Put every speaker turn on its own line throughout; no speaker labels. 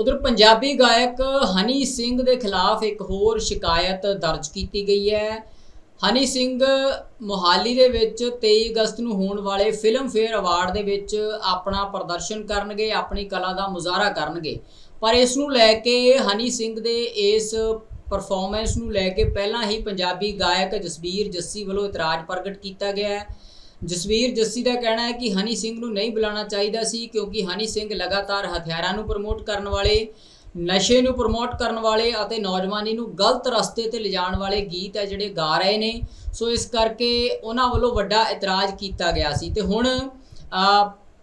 ਉਧਰ ਪੰਜਾਬੀ ਗਾਇਕ ਹਨੀ ਸਿੰਘ ਦੇ ਖਿਲਾਫ ਇੱਕ ਹੋਰ ਸ਼ਿਕਾਇਤ ਦਰਜ ਕੀਤੀ ਗਈ ਹੈ। ਹਨੀ ਸਿੰਘ ਮੋਹਾਲੀ ਦੇ ਵਿੱਚ 23 ਅਗਸਤ ਨੂੰ ਹੋਣ ਵਾਲੇ ਫਿਲਮ ਫੇਅਰ ਅਵਾਰਡ ਦੇ ਵਿੱਚ ਆਪਣਾ ਪ੍ਰਦਰਸ਼ਨ ਕਰਨਗੇ, ਆਪਣੀ ਕਲਾ ਦਾ ਮੁਜ਼ਾਹਰਾ ਕਰਨਗੇ। ਪਰ ਇਸ ਨੂੰ ਲੈ ਕੇ ਹਨੀ ਸਿੰਘ ਦੇ ਇਸ ਪਰਫਾਰਮੈਂਸ ਨੂੰ ਲੈ ਕੇ ਪਹਿਲਾਂ ਹੀ ਪੰਜਾਬੀ ਗਾਇਕ ਜਸਬੀਰ ਜੱਸੀ ਵੱਲੋਂ ਇਤਰਾਜ਼ ਪ੍ਰਗਟ ਕੀਤਾ ਗਿਆ ਹੈ। ਜਸਵੀਰ ਜੱਸੀ ਦਾ ਕਹਿਣਾ ਹੈ ਕਿ ਹਨੀ ਸਿੰਘ ਨੂੰ ਨਹੀਂ ਬੁਲਾਉਣਾ ਚਾਹੀਦਾ ਸੀ ਕਿਉਂਕਿ ਹਨੀ ਸਿੰਘ ਲਗਾਤਾਰ ਹਥਿਆਰਾਂ ਨੂੰ ਪ੍ਰਮੋਟ ਕਰਨ ਵਾਲੇ, ਨਸ਼ੇ ਨੂੰ ਪ੍ਰਮੋਟ ਕਰਨ ਵਾਲੇ ਅਤੇ ਨੌਜਵਾਨੀ ਨੂੰ ਗਲਤ ਰਸਤੇ ਤੇ ਲਿਜਾਣ ਵਾਲੇ ਗੀਤ ਹੈ ਜਿਹੜੇ ਗਾ ਰਹੇ ਨੇ। ਸੋ ਇਸ ਕਰਕੇ ਉਹਨਾਂ ਵੱਲੋਂ ਵੱਡਾ ਇਤਰਾਜ਼ ਕੀਤਾ ਗਿਆ ਸੀ। ਤੇ ਹੁਣ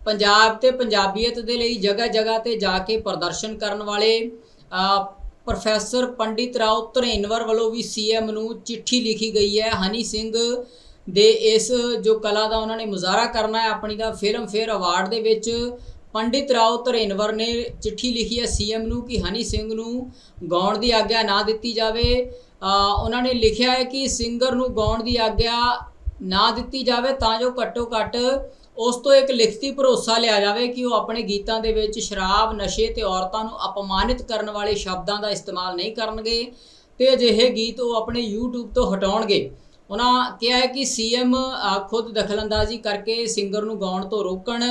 ਪੰਜਾਬ ਤੇ ਪੰਜਾਬੀਅਤ ਦੇ ਲਈ ਜਗ੍ਹਾ ਜਗ੍ਹਾ ਤੇ ਜਾ ਕੇ ਪ੍ਰਦਰਸ਼ਨ ਕਰਨ ਵਾਲੇ ਪ੍ਰੋਫੈਸਰ ਪੰਡਿਤ ਰਾਓ ਧਰੇਨਵਰ ਵੱਲੋਂ ਵੀ ਸੀਐਮ ਨੂੰ ਚਿੱਠੀ ਲਿਖੀ ਗਈ ਹੈ। ਹਨੀ ਸਿੰਘ ਦੇ ਇਸ ਜੋ ਕਲਾ ਦਾ ਉਹਨਾਂ ਨੇ ਮੁਜ਼ਾਹਰਾ ਕਰਨਾ ਹੈ, ਆਪਣੀ ਦਾ ਫਿਲਮ ਫੇਅਰ ਅਵਾਰਡ ਦੇ ਵਿੱਚ ਪੰਡਿਤ ਰਾਓ ਧਰੇਨਵਰ ਨੇ ਚਿੱਠੀ ਲਿਖੀ ਹੈ ਸੀਐਮ ਨੂੰ ਕਿ ਹਨੀ ਸਿੰਘ ਨੂੰ ਗਾਉਣ ਦੀ ਆਗਿਆ ਨਾ ਦਿੱਤੀ ਜਾਵੇ। ਉਹਨਾਂ ਨੇ ਲਿਖਿਆ ਹੈ ਕਿ ਸਿੰਗਰ ਨੂੰ ਗਾਉਣ ਦੀ ਆਗਿਆ ਨਾ ਦਿੱਤੀ ਜਾਵੇ ਤਾਂ ਜੋ ਘੱਟੋ ਘੱਟ ਉਸ ਤੋਂ ਇੱਕ ਲਿਖਤੀ ਭਰੋਸਾ ਲਿਆ ਜਾਵੇ ਕਿ ਉਹ ਆਪਣੇ ਗੀਤਾਂ ਦੇ ਵਿੱਚ ਸ਼ਰਾਬ, ਨਸ਼ੇ ਤੇ ਔਰਤਾਂ ਨੂੰ ਅਪਮਾਨਿਤ ਕਰਨ ਵਾਲੇ ਸ਼ਬਦਾਂ ਦਾ ਇਸਤੇਮਾਲ ਨਹੀਂ ਕਰਨਗੇ ਤੇ ਅਜਿਹੇ ਗੀਤ ਉਹ ਆਪਣੇ YouTube ਤੋਂ ਹਟਾਉਣਗੇ। ਉਹਨਾਂ ਕਿਹਾ ਹੈ ਕਿ ਸੀਐਮ ਖੁਦ ਦਖਲਅੰਦਾਜ਼ੀ ਕਰਕੇ ਸਿੰਗਰ ਨੂੰ ਗਾਉਣ ਤੋਂ ਰੋਕਣ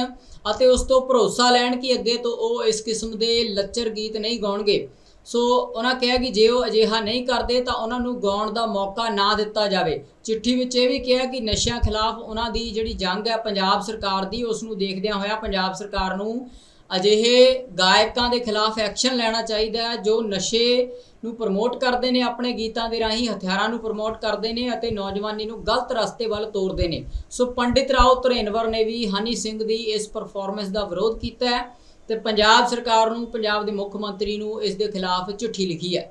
ਅਤੇ ਉਸ ਤੋਂ ਭਰੋਸਾ ਲੈਣ ਕਿ ਅੱਗੇ ਤੋਂ ਉਹ ਇਸ ਕਿਸਮ ਦੇ ਲੱਚਰ ਗੀਤ ਨਹੀਂ ਗਾਉਣਗੇ। ਸੋ ਉਹਨਾਂ ਕਿਹਾ ਕਿ ਜੇ ਉਹ ਅਜਿਹਾ ਨਹੀਂ ਕਰਦੇ ਤਾਂ ਉਹਨਾਂ ਨੂੰ ਗਾਉਣ ਦਾ ਮੌਕਾ ਨਾ ਦਿੱਤਾ ਜਾਵੇ। ਚਿੱਠੀ ਵਿੱਚ ਇਹ ਵੀ ਕਿਹਾ ਕਿ ਨਸ਼ਿਆਂ ਖਿਲਾਫ ਉਹਨਾਂ ਦੀ ਜਿਹੜੀ ਜੰਗ ਹੈ, ਪੰਜਾਬ ਸਰਕਾਰ ਦੀ, ਉਸ ਨੂੰ ਦੇਖਦਿਆਂ ਹੋਇਆ ਪੰਜਾਬ ਸਰਕਾਰ ਨੂੰ ਅਜਿਹੇ ਗਾਇਕਾਂ ਦੇ ਖਿਲਾਫ ਐਕਸ਼ਨ ਲੈਣਾ ਚਾਹੀਦਾ ਹੈ ਜੋ ਨਸ਼ੇ ਨੂੰ ਪ੍ਰਮੋਟ ਕਰਦੇ ਨੇ ਆਪਣੇ ਗੀਤਾਂ ਦੇ ਰਾਹੀਂ, ਹਥਿਆਰਾਂ ਨੂੰ ਪ੍ਰਮੋਟ ਕਰਦੇ ਨੇ ਅਤੇ ਨੌਜਵਾਨੀ ਨੂੰ ਗਲਤ ਰਸਤੇ ਵੱਲ ਤੋਰਦੇ ਨੇ। ਸੋ ਪੰਡਿਤ ਰਾਓ ਧਰੇਨਵਰ ਨੇ ਵੀ ਹਨੀ ਸਿੰਘ ਦੀ ਇਸ ਪਰਫਾਰਮੈਂਸ ਦਾ ਵਿਰੋਧ ਕੀਤਾ ਹੈ ਤੇ ਪੰਜਾਬ ਸਰਕਾਰ ਨੂੰ, ਪੰਜਾਬ ਦੇ ਮੁੱਖ ਮੰਤਰੀ ਨੂੰ ਇਸ ਦੇ ਖਿਲਾਫ ਚਿੱਠੀ ਲਿਖੀ ਹੈ।